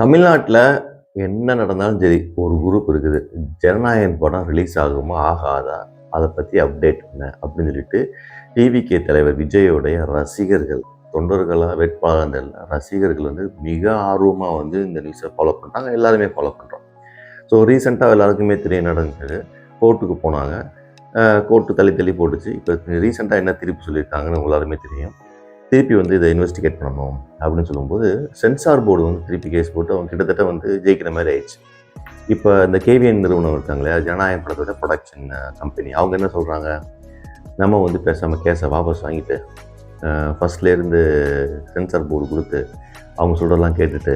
தமிழ்நாட்டில் என்ன நடந்தாலும் சரி ஒரு குரூப் இருக்குது. ஜனநாயகன் படம் ரிலீஸ் ஆகுமா ஆகாதா? அதை பற்றி அப்டேட் பண்ண அப்படின்னு சொல்லிட்டு டிவிகே தலைவர் விஜயோடைய ரசிகர்கள் தொண்டர்களாக வேட்பாளர்கள் ரசிகர்கள் வந்து மிக ஆர்வமாக வந்து இந்த நியூஸை ஃபாலோ பண்ணுறாங்க எல்லாருமே ஃபாலோ பண்ணுறோம் ஸோ ரீசெண்டாக எல்லாருக்குமே தெரிய நடந்தது. கோர்ட்டுக்கு போனாங்க. கோர்ட்டு தள்ளி தள்ளி போட்டுச்சு. இப்போ ரீசெண்டாக என்ன திருப்பி சொல்லியிருக்காங்கன்னு எல்லாருமே தெரியும். திருப்பி வந்து இதை இன்வெஸ்டிகேட் பண்ணணும் அப்படின்னு சொல்லும்போது சென்சார் போர்டு வந்து திருப்பி கேஸ் போட்டு அவங்க கிட்டத்தட்ட வந்து ஜெயிக்கிற மாதிரி ஆயிடுச்சு. இப்போ இந்த கேவிஎன் நிறுவனம் இருக்காங்க இல்லையா? ஜனநாயக படத்தோட ப்ரொடக்ஷன் கம்பெனி அவங்க என்ன சொல்கிறாங்க நம்ம வந்து பேசாமல் கேஸை வாபஸ் வாங்கிட்டு ஃபஸ்ட்லேருந்து சென்சார் போர்டு கொடுத்து அவங்க சொல்கிறதெல்லாம் கேட்டுட்டு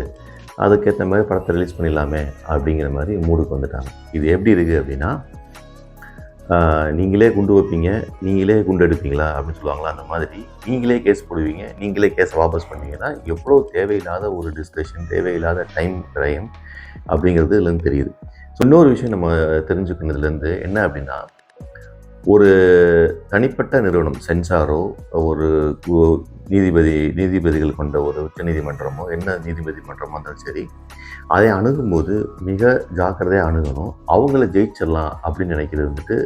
அதுக்கேற்ற மாதிரி படத்தை ரிலீஸ் பண்ணிடலாமே அப்படிங்கிற மாதிரி மூடுக்கு வந்துட்டாங்க. இது எப்படி இருக்குது அப்படின்னா நீங்களே குண்டு வைப்பீங்க நீங்களே குண்டு எடுப்பீங்களா அப்படின்னு சொல்லுவாங்களா? அந்த மாதிரி நீங்களே கேஸ் போடுவீங்க நீங்களே கேஸை வாபஸ் பண்ணுவீங்கன்னா எவ்வளோ தேவையில்லாத ஒரு டிஸ்கஷன் தேவையில்லாத டைம் விரயம் அப்படிங்கிறது இதுலேருந்து தெரியுது. ஸோ இன்னொரு விஷயம் நம்ம தெரிஞ்சுக்கினதுலேருந்து என்ன அப்படின்னா ஒரு தனிப்பட்ட நிறுவனம் சென்சாரோ ஒரு நீதிபதி நீதிபதிகள் கொண்ட ஒரு உச்சநீதிமன்றமோ என்ன நீதிபதி மன்றமோ இருந்தாலும் சரி அதை அணுகும்போது மிக ஜாக்கிரதையாக அணுகணும். அவங்கள ஜெயிச்சிடலாம் அப்படின்னு நினைக்கிறது வந்துட்டு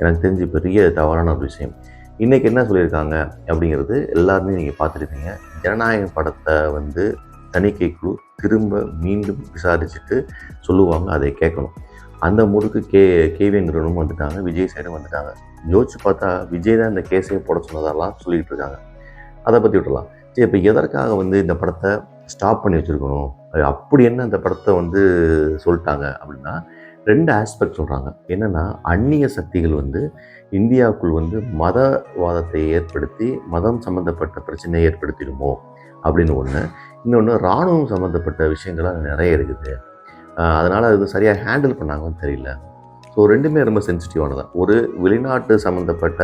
எனக்கு தெரிஞ்சு பெரிய தவறான ஒரு விஷயம். இன்றைக்கி என்ன சொல்லியிருக்காங்க அப்படிங்கிறது எல்லாருமே நீங்கள் பார்த்துருப்பீங்க. ஜனநாயக படத்தை வந்து தணிக்கை குழு திரும்ப மீண்டும் விசாரிச்சுட்டு சொல்லுவாங்க அதை கேட்கணும். அந்த மூடுக்கு கே கேவிங்கிறவனும் வந்துட்டாங்க விஜய் சைடும் வந்துட்டாங்க. யோசிச்சு பார்த்தா விஜய் தான் இந்த கேஸையே போட சொன்னதெல்லாம் சொல்லிகிட்டு இருக்காங்க. அதை பற்றி விட்டுலாம் சரி இப்போ எதற்காக வந்து இந்த படத்தை ஸ்டாப் பண்ணி வச்சுருக்கணும்? அது அப்படி என்ன அந்த படத்தை வந்து சொல்லிட்டாங்க அப்படின்னா ரெண்டு ஆஸ்பெக்ட் சொல்கிறாங்க என்னென்னா அந்நிய சக்திகள் வந்து இந்தியாவுக்குள் வந்து மதவாதத்தை ஏற்படுத்தி மதம் சம்மந்தப்பட்ட பிரச்சனையை ஏற்படுத்திடுமோ அப்படின்னு ஒன்று இன்னொன்று இராணுவம் சம்மந்தப்பட்ட விஷயங்கள்லாம் நிறைய இருக்குது. அதனால் அது சரியாக ஹேண்டில் பண்ணாங்கன்னு தெரியல. ஸோ ரெண்டுமே ரொம்ப சென்சிட்டிவானதான் ஒரு வெளிநாட்டு சம்மந்தப்பட்ட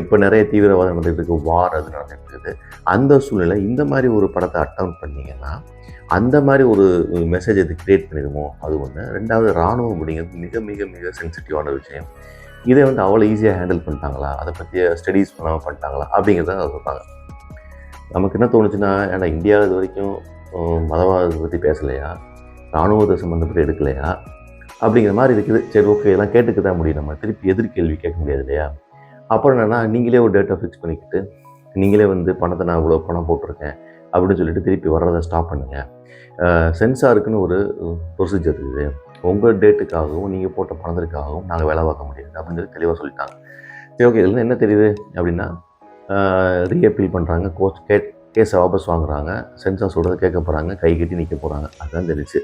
இப்போ நிறைய தீவிரவாதம் நடந்துகிட்டு இருக்கு வார் அது நடந்துட்டு அந்த சூழ்நிலை இந்த மாதிரி ஒரு படத்தை அட்டம் பண்ணிங்கன்னா அந்த மாதிரி ஒரு மெசேஜ் இது கிரியேட் பண்ணிடுமோ? அது ஒன்று ரெண்டாவது இராணுவம் அப்படிங்கிறது மிக மிக மிக சென்சிட்டிவான விஷயம். இதை வந்து அவ்வளோ ஈஸியாக ஹேண்டில் பண்ணிட்டாங்களா? அதை பற்றிய ஸ்டடீஸ் பண்ணாமல் பண்ணிட்டாங்களா? அப்படிங்கிறத அதை சொல்கிறாங்க நமக்கு என்ன தோணுச்சுன்னா ஏன்னா இந்தியாவில் இது வரைக்கும் மதவாதத்தை பற்றி பேசலையா? இராணுவத்தை சம்மந்தப்பட்டு எடுக்கலையா? அப்படிங்கிற மாதிரி இருக்குது. சரி ஓகே எல்லாம் கேட்டுக்க தான் முடியும். நம்ம திருப்பி எதிர்கேள்வி கேட்க முடியாது இல்லையா? அப்புறம் என்னென்னா நீங்களே ஒரு டேட்டா ஃபிக்ஸ் பண்ணிக்கிட்டு நீங்களே வந்து பணத்தை நான் இவ்வளோ பணம் போட்டிருக்கேன் அப்படின்னு சொல்லிட்டு திருப்பி வர்றதை ஸ்டாப் பண்ணுங்கள் சென்சாருக்குன்னு ஒரு ப்ரொசீஜர் இருக்குது. உங்கள் டேட்டுக்காகவும் நீங்கள் போட்ட பணத்திற்காகவும் நாங்கள் வேலை பார்க்க முடியாது அப்படின்னு சொல்லி தெளிவாக சொல்லிட்டாங்க. சரி ஓகே இதில் என்ன தெரியுது அப்படின்னா ரீஅப்பீல் பண்ணுறாங்க கோர்ட் கேட் கேஸை வாபஸ் வாங்குறாங்க சென்சார் சொல்கிறத கேட்க போகிறாங்க கை கட்டி நிற்க போகிறாங்க அதுதான் தெரிஞ்சு.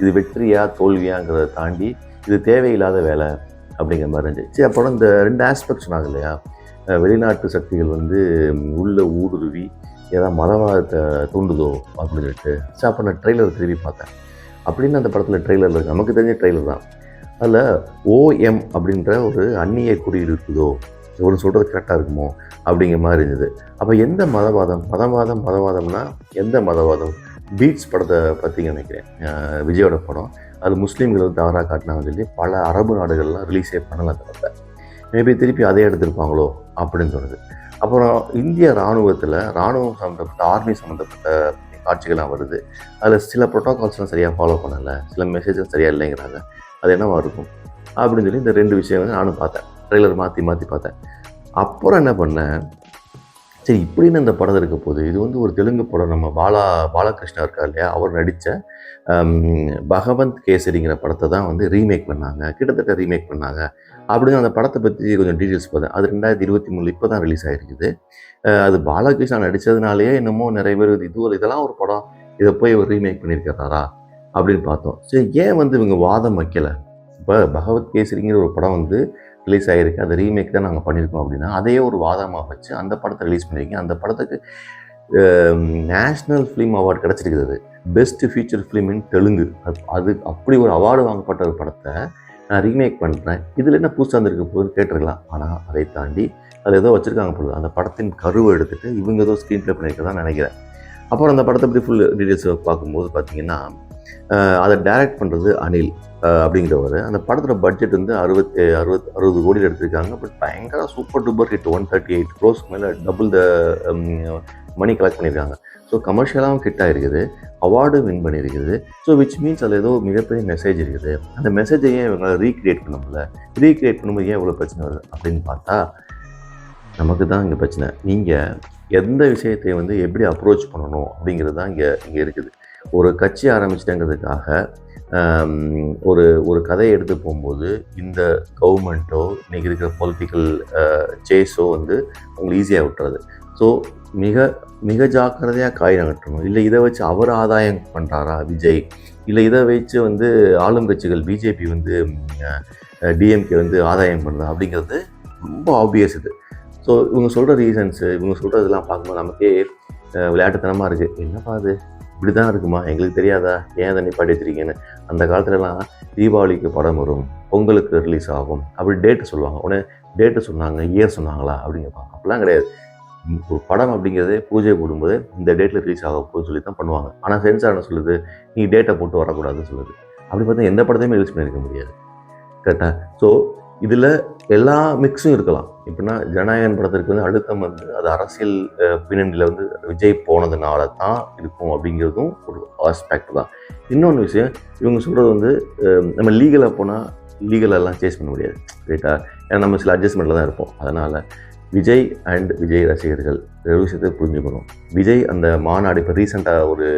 இது வெற்றியா தோல்வியாங்கிறத தாண்டி இது தேவையில்லாத வேலை அப்படிங்கிற மாதிரி இருந்துச்சு. சரி அப்புறம் இந்த ரெண்டு ஆஸ்பெக்ட் சொன்னாங்க இல்லையா? வெளிநாட்டு சக்திகள் வந்து உள்ள ஊடுருவி ஏதாவது மதவாதத்தை தூண்டுதோ அப்படின்னு சொல்லிட்டு. சரி அப்போ நான் ட்ரெய்லர் திரும்பி பார்த்தேன். அப்படின்னு அந்த படத்தில் ட்ரெய்லர் இருக்குது நமக்கு தெரிஞ்ச ட்ரெய்லர் தான். அதில் ஓஎம் அப்படின்ற ஒரு அந்நிய குறியீடு இருக்குதோ இவரு சொல்கிறது கரெக்டாக இருக்குமோ அப்படிங்கிற மாதிரி இருந்தது. அப்போ எந்த மதவாதம்? மதவாதம் மதவாதம்னா எந்த மதவாதம்? பீட்ஸ் படத்தை பற்றி நினைக்கிறேன். விஜயோட படம். அது முஸ்லீம்கள் வந்து தவறாக காட்டினாங்கன்னு சொல்லி பல அரபு நாடுகள்லாம் ரிலீஸே பண்ணல அந்த படத்தை. மேபி திருப்பி அதே எடுத்திருப்பாங்களோ அப்படின்னு தோணுது. அப்புறம் இந்திய இராணுவத்தில் இராணுவம் சம்மந்தப்பட்ட ஆர்மி சம்மந்தப்பட்ட காட்சிகள்லாம் வருது. அதில் சில ப்ரோட்டோகால்ஸ்லாம் சரியாக ஃபாலோ பண்ணலை. சில மெசேஜஸ் சரியாக இல்லைங்கிறாங்க. அது என்னவாக இருக்கும்? அப்படின்னு சொல்லி இந்த ரெண்டு விஷயம் வந்து நானும் பார்த்தேன். ட்ரெய்லர் மாற்றி மாற்றி பார்த்தேன். அப்புறம் என்ன பண்ணேன்? சரி இப்படின்னு இந்த படம் இருக்க போகுது? இது வந்து ஒரு தெலுங்கு படம். நம்ம பாலா பாலகிருஷ்ணா இருக்கார் இல்லையா? அவர் நடித்த பகவந்த் கேசரிங்கிற படத்தை தான் வந்து ரீமேக் பண்ணாங்க. கிட்டத்தட்ட ரீமேக் பண்ணாங்க. அப்படின்னு அந்த படத்தை பற்றி கொஞ்சம் டீட்டெயில்ஸ் பார்த்தேன். அது ரெண்டாயிரத்தி இருபத்தி மூணு இப்போ தான் ரிலீஸ் ஆகிருக்குது அது பாலகிருஷ்ணா நடித்ததுனாலேயே என்னமோ நிறைய பேர் இது இதெல்லாம் ஒரு படம். இதை போய் ஒரு ரீமேக் பண்ணியிருக்கிறாரா? அப்படின்னு பார்த்தோம். சரி ஏன் வந்து இவங்க வாதம் வைக்கலை? இப்போ பகவத் கேசரிங்கிற ஒரு படம் வந்து ரிலீஸ் ஆகிருக்கு அந்த ரீமேக் தான் நாங்கள் பண்ணியிருக்கோம் அப்படின்னா அதையே ஒரு வாதமாக வச்சு அந்த படத்தை ரிலீஸ் பண்ணியிருக்கீங்க அந்த படத்துக்கு நேஷ்னல் ஃபிலிம் அவார்டு கிடச்சிருக்குது best feature film in Telugu. அது அப்படி ஒரு அவார்டு வாங்கப்பட்ட ஒரு படத்தை நான் ரீமேக் பண்ணுறேன் இதில் என்ன புதுசாக இருந்திருக்க போகுதுன்னு கேட்டிருக்கலாம். ஆனால் அதை தாண்டி அதில் ஏதோ வச்சுருக்காங்க போகுது அந்த படத்தின் கருவை எடுத்துட்டு இவங்க ஏதோ ஸ்க்ரீன் ப்ளே பண்ணியிருக்கதான் நினைக்கிறேன். அப்புறம் அந்த படத்தை பற்றி ஃபுல் டீட்டெயில்ஸ் பார்க்கும்போது பார்த்திங்கன்னா அதை டைரக்ட் பண்ணுறது அனில் அப்படிங்கிறவர். அந்த படத்தோட பட்ஜெட் வந்து அறுபத்தி அறுபத் அறுபது கோடியில் எடுத்திருக்காங்க. பட் பயங்கர super duper hit one thirty eight க்ரோஸ்க்கு மேலே டபுள் த மணி கலெக்ட் பண்ணியிருக்காங்க. ஸோ கமர்ஷியலாகவும் ஹிட் ஆகிருக்குது அவார்டும் வின் பண்ணியிருக்குது. ஸோ விச் மீன்ஸ் அதில் ஏதோ மிகப்பெரிய மெசேஜ் இருக்குது. அந்த மெசேஜை ஏன் இவங்களால் ரீக்ரியேட் பண்ண முடியல? ரீக்ரியேட் பண்ணும்போது ஏன் இவ்வளோ பிரச்சனை வருது? அப்படின்னு பார்த்தா நமக்கு தான் இங்கே பிரச்சனை. நீங்கள் எந்த விஷயத்தை வந்து எப்படி அப்ரோச் பண்ணணும் அப்படிங்கிறது தான் இங்கே இங்கே இருக்குது. ஒரு கட்சி ஆரம்பிச்சிட்டேங்கிறதுக்காக ஒரு ஒரு கதையை எடுத்து போகும்போது இந்த கவர்மெண்ட்டோ இன்றைக்கி இருக்கிற பொலிட்டிக்கல் சேஸோ வந்து அவங்களை ஈஸியாக விட்டுறது. ஸோ மிக மிக ஜாக்கிரதையாக காய் நகட்டணும் இல்லை இதை வச்சு அவர் ஆதாயம் பண்ணுறாரா விஜய்? இல்லை இதை வச்சு வந்து ஆளும் கட்சிகள் பிஜேபி வந்து டிஎம்கே வந்து ஆதாயம் பண்ணுதா அப்படிங்கிறது ரொம்ப ஆப்வியஸ் இது. ஸோ இவங்க சொல்கிற ரீசன்ஸு இவங்க சொல்கிறதெல்லாம் பார்க்கும்போது நமக்கே விளையாட்டுத்தனமாக இருக்குது என்னப்பா அது இப்படி தான் இருக்குமா? எங்களுக்கு தெரியாதா? ஏன் அதை நிப்பாட்டி வச்சிருக்கீங்கன்னு அந்த காலத்துலலாம் தீபாவளிக்கு படம் வரும். பொங்கலுக்கு ரிலீஸ் ஆகும். அப்படி டேட்டு சொல்லுவாங்க. உடனே டேட்டு சொன்னாங்க இயர் சொன்னாங்களா? அப்படின்னு கேட்பாங்க. அப்படிலாம் கிடையாது. ஒரு படம் அப்படிங்கிறதே பூஜை போடும்போது இந்த டேட்டில் ரிலீஸ் ஆக போகுதுன்னு சொல்லி தான் பண்ணுவாங்க. ஆனால் சென்சார் என்ன சொல்லுது? நீ டேட்டை போட்டு வரக்கூடாதுன்னு சொல்லுது. அப்படி பார்த்தா எந்த படத்தையுமே ரிலீஸ் பண்ணியிருக்க முடியாது. கரெக்டாக ஸோ இதில் எல்லா மிக்ஸும் இருக்கலாம். எப்படின்னா ஜனநாயகன் படத்திற்கு வந்து அழுத்தம் வந்து அது அரசியல் பின்னணியில் வந்து விஜய் போனதுனால தான் இருக்கும் அப்படிங்கிறதும் ஒரு ஆஸ்பெக்ட் தான். இன்னொன்று விஷயம் இவங்க சொல்கிறது வந்து நம்ம லீகலாக போனால் லீகலெல்லாம் சேஸ் பண்ண முடியாது ரைட்டா ஏன்னா நம்ம சில அட்ஜஸ்ட்மெண்ட்டில் தான் இருப்போம். அதனால் விஜய் அண்ட் விஜய் ரசிகர்கள் ரெண்டு விஷயத்தை புரிஞ்சுக்கணும். விஜய் அந்த மாநாடு இப்போ ரீசெண்டாக ஒரு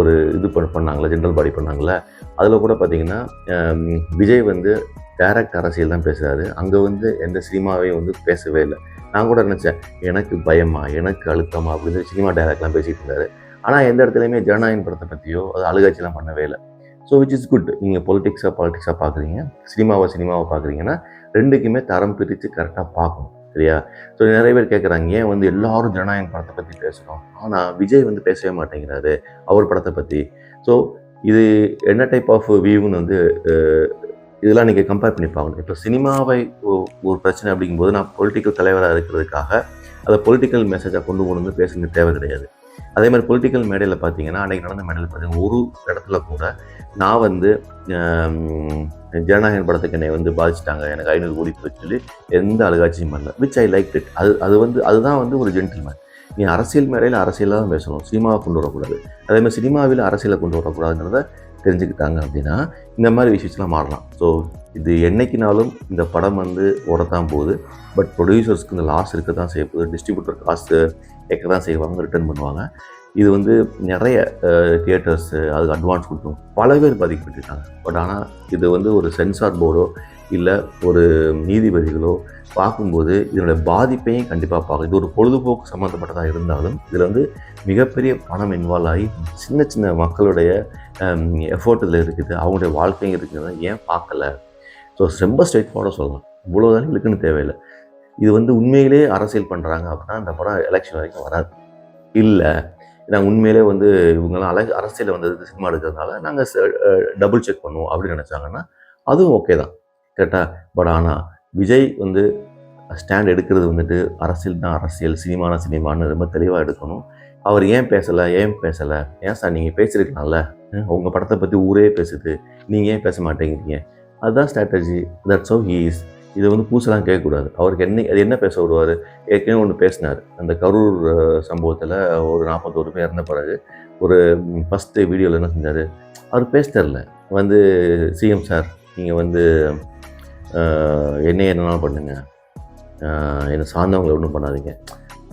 ஒரு இது பண்ணாங்களே ஜென்ரல் பாடி பண்ணாங்களே அதில் கூட பார்த்திங்கன்னா விஜய் வந்து டைரக்ட் அரசியல் தான் பேசுகிறாரு அங்கே வந்து எந்த சினிமாவையும் வந்து பேசவே இல்லை. நான் கூட நினச்சேன் எனக்கு பயமா எனக்கு அழுத்தமா அப்படின்னு சொல்லி சினிமா டைரக்ட்லாம் பேசிகிட்டு இருந்தாரு. ஆனால் எந்த இடத்துலையுமே ஜனநாயகன் படத்தை பற்றியோ அது அழுகாட்சிலாம் பண்ணவே இல்லை. ஸோ விச் இஸ் குட் நீங்கள் பொலிட்டிக்ஸாக பாலிட்டிக்ஸாக பார்க்குறீங்க சினிமாவை சினிமாவை பார்க்குறீங்கன்னா ரெண்டுக்குமே தரம் பிரித்து கரெக்டாக பார்க்கணும் சரியா? ஸோ நிறைய பேர் கேட்குறாங்க ஏன் வந்து எல்லாரும் ஜனநாயகன் படத்தை பற்றி பேசுகிறோம் ஆனால் விஜய் வந்து பேசவே மாட்டேங்கிறாரு அவர் படத்தை பற்றி ஸோ இது என்ன டைப் ஆஃப் வியூன்னு வந்து இதெல்லாம் நீங்கள் கம்பேர் பண்ணி பார்க்கணும். இப்போ சினிமாவை ஒரு பிரச்சனை அப்படிங்கும்போது நான் பொலிட்டிக்கல் தலைவராக இருக்கிறதுக்காக அதை பொலிட்டிக்கல் மெசேஜாக கொண்டு கொண்டு வந்து பேசுறது தேவை கிடையாது. அதே மாதிரி பொலிட்டிக்கல் மேடையில் பார்த்தீங்கன்னா அன்றைக்கி நடந்த மேடையில் பார்த்தீங்கன்னா ஒரு இடத்துல கூட நான் வந்து ஜனநாயக ஜனநாயகன் படத்துக்கு என்னை வந்து பாதிச்சிட்டாங்க. எனக்கு ஐநூறு கோடி போயிட்டு சொல்லி எந்த அழுகாட்சியும் பண்ணல. விச் ஐ லைக் இட் அது அது வந்து அதுதான் வந்து ஒரு ஜென்டில்மேன் நீ அரசியல் மேடையில் அரசியலாக தான் பேசணும். சினிமாவை கொண்டு வரக்கூடாது. அதே மாதிரி சினிமாவில் அரசியலை கொண்டு வரக்கூடாதுங்கிறத தெரிஞ்சுக்கிட்டாங்க அப்படின்னா இந்த மாதிரி விஷயத்தெலாம் மாறலாம். ஸோ இது என்னைக்குனாலும் இந்த படம் வந்து ஓடத்தான் போகுது. பட் ப்ரொடியூசர்ஸ்க்கு இந்த லாஸ் இருக்க தான் செய்ய போகுது. டிஸ்ட்ரிபியூட்டர் காசு கேட்க தான் செய்வாங்க ரிட்டர்ன் பண்ணுவாங்க. இது வந்து நிறைய தியேட்டர்ஸு அதுக்கு அட்வான்ஸ் கொடுக்கும். பல பேர் பாதிக்கப்பட்டுருக்காங்க பட் ஆனால் இது வந்து ஒரு சென்சார் போர்டோ இல்லை ஒரு நீதிபதிகளோ பார்க்கும்போது இதனுடைய பாதிப்பையும் கண்டிப்பாக பார்க்கும். இது ஒரு பொழுதுபோக்கு சம்மந்தப்பட்டதாக இருந்தாலும் இதில் வந்து மிகப்பெரிய பணம் இன்வால்வ் ஆகி சின்ன சின்ன மக்களுடைய எஃபோர்ட் இதில் இருக்குது. அவங்களுடைய வாழ்க்கையும் இருக்குது. ஏன் பார்க்கல? ஸோ ரொம்ப ஸ்ட்ரெயிட் ஃபார்வர்டாக சொல்லலாம். இவ்வளோதான் இருக்குன்னு தேவையில்லை. இது வந்து உண்மையிலே அரசியல் பண்ணுறாங்க அப்படின்னா அந்த படம் எலெக்ஷன் வரைக்கும் வராது. இல்லை நாங்கள் உண்மையிலே வந்து இவங்கெல்லாம் அல அரசியலில் வந்ததுக்கு சினிமா எடுக்கிறதுனால நாங்கள் டபுள் செக் பண்ணுவோம் அப்படின்னு நினச்சாங்கன்னா அதுவும் ஓகே தான். கரெக்டாக பட் ஆனால் விஜய் வந்து ஸ்டாண்ட் எடுக்கிறது வந்துட்டு அரசியல் தான் அரசியல் சினிமான சினிமான்னு ரொம்ப தெளிவாக எடுக்கணும். அவர் ஏன் பேசலை ஏன் பேசலை? ஏன் சார் நீங்கள் பேசியிருக்கலாம்ல உங்கள் படத்தை பற்றி ஊரே பேசுது. நீங்கள் ஏன் பேச மாட்டேங்கிறீங்க? அதுதான் strategy that's how he is இதை வந்து பூசலாம் கேட்கக்கூடாது. அவருக்கு என்ன அது என்ன பேச வருவார் ஏற்கனவே ஒன்று பேசினார். அந்த கரூர் சம்பவத்தில் ஒரு நாற்பத்தோரு பேர் இறந்த பிறகு ஒரு ஃபஸ்ட்டு வீடியோவில் என்ன செஞ்சார்? அவர் பேச தெரில வந்து சிஎம் சார் நீங்கள் வந்து என்ன என்னைய என்னென்னாலும் பண்ணுங்கள் என்னை சார்ந்தவங்களை ஒன்றும் பண்ணாதீங்க.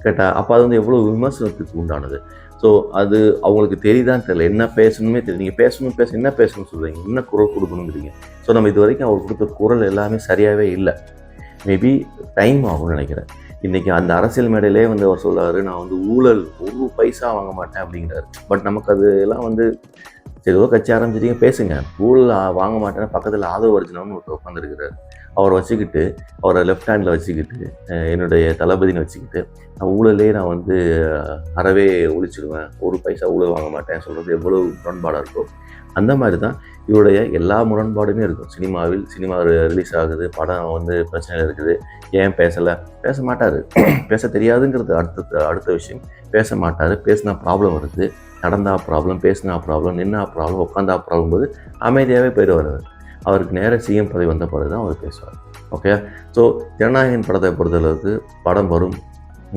கேட்டால் அப்போ அது வந்து எவ்வளோ விமர்சனத்துக்கு உண்டானது? ஸோ அது அவங்களுக்கு தெரியுதான்னு தெரியல. என்ன பேசணுமே தெரியும் நீங்கள் பேசணும் பேச என்ன பேசணும்னு சொல்கிறீங்க என்ன குரல் கொடுக்கணுங்கிறீங்க? ஸோ நம்ம இது வரைக்கும் அவர் கொடுத்த குரல் எல்லாமே சரியாகவே இல்லை. மேபி டைம் ஆகும்னு நினைக்கிறேன். இன்றைக்கி அந்த அரசியல் மேடையிலே வந்து அவர் சொல்கிறாரு நான் வந்து ஊழல் ஒரு பைசா வாங்க மாட்டேன் அப்படிங்கிறாரு. பட் நமக்கு அது எல்லாம் வந்து சரி ஏதோ கட்சி ஆரம்பிச்சிட்டீங்க பேசுங்க. ஊழல் வாங்க மாட்டேன்னா பக்கத்தில் ஆதவ அர்ஜுனன் ஒருத்தர் உட்காந்துருக்கிறார் அவரை வச்சுக்கிட்டு அவரை லெஃப்ட் ஹேண்டில் வச்சுக்கிட்டு என்னுடைய தளபதினு வச்சுக்கிட்டு நான் ஊழலே நான் வந்து அறவே ஒழிச்சிடுவேன். ஒரு பைசா ஊழல் வாங்க மாட்டேன் சொல்கிறது எவ்வளோ முரண்பாடாக இருக்கும் அந்த மாதிரி தான் இவருடைய எல்லா முரண்பாடுமே இருக்கும். சினிமாவில் சினிமா ரிலீஸ் ஆகுது படம் வந்து பிரச்சனையில் இருக்குது. ஏன் பேசலை? பேச மாட்டார். பேச தெரியாதுங்கிறது அடுத்த அடுத்த விஷயம். பேச மாட்டார். பேசினா ப்ராப்ளம் வருது. நடந்தா ப்ராப்ளம் பேசினா ப்ராப்ளம் நின்னா ப்ராப்ளம் உட்காந்தா ப்ராப்ளம் போது அமைதியாகவே போயிடுவார் அவர் அவருக்கு நேராக சிஎம் பதவி வந்த பிறகு தான் அவர் பேசுவார். ஓகே ஸோ ஜனநாயகன் படத்தை பொறுத்தளவுக்கு படம் வரும்.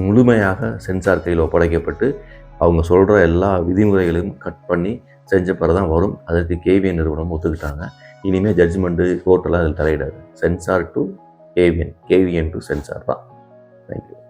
முழுமையாக சென்சார் கையில் ஒப்படைக்கப்பட்டு அவங்க சொல்கிற எல்லா விதிமுறைகளையும் கட் பண்ணி செஞ்ச பிறகு தான் வரும். அதற்கு கேவிஎன் நிறுவனம் ஒத்துக்கிட்டாங்க. இனிமேல் ஜட்ஜ்மெண்ட்டு கோர்ட்டெல்லாம் அதில் தலையிடாது. Censor to KVN KVN to censor தான். Thank you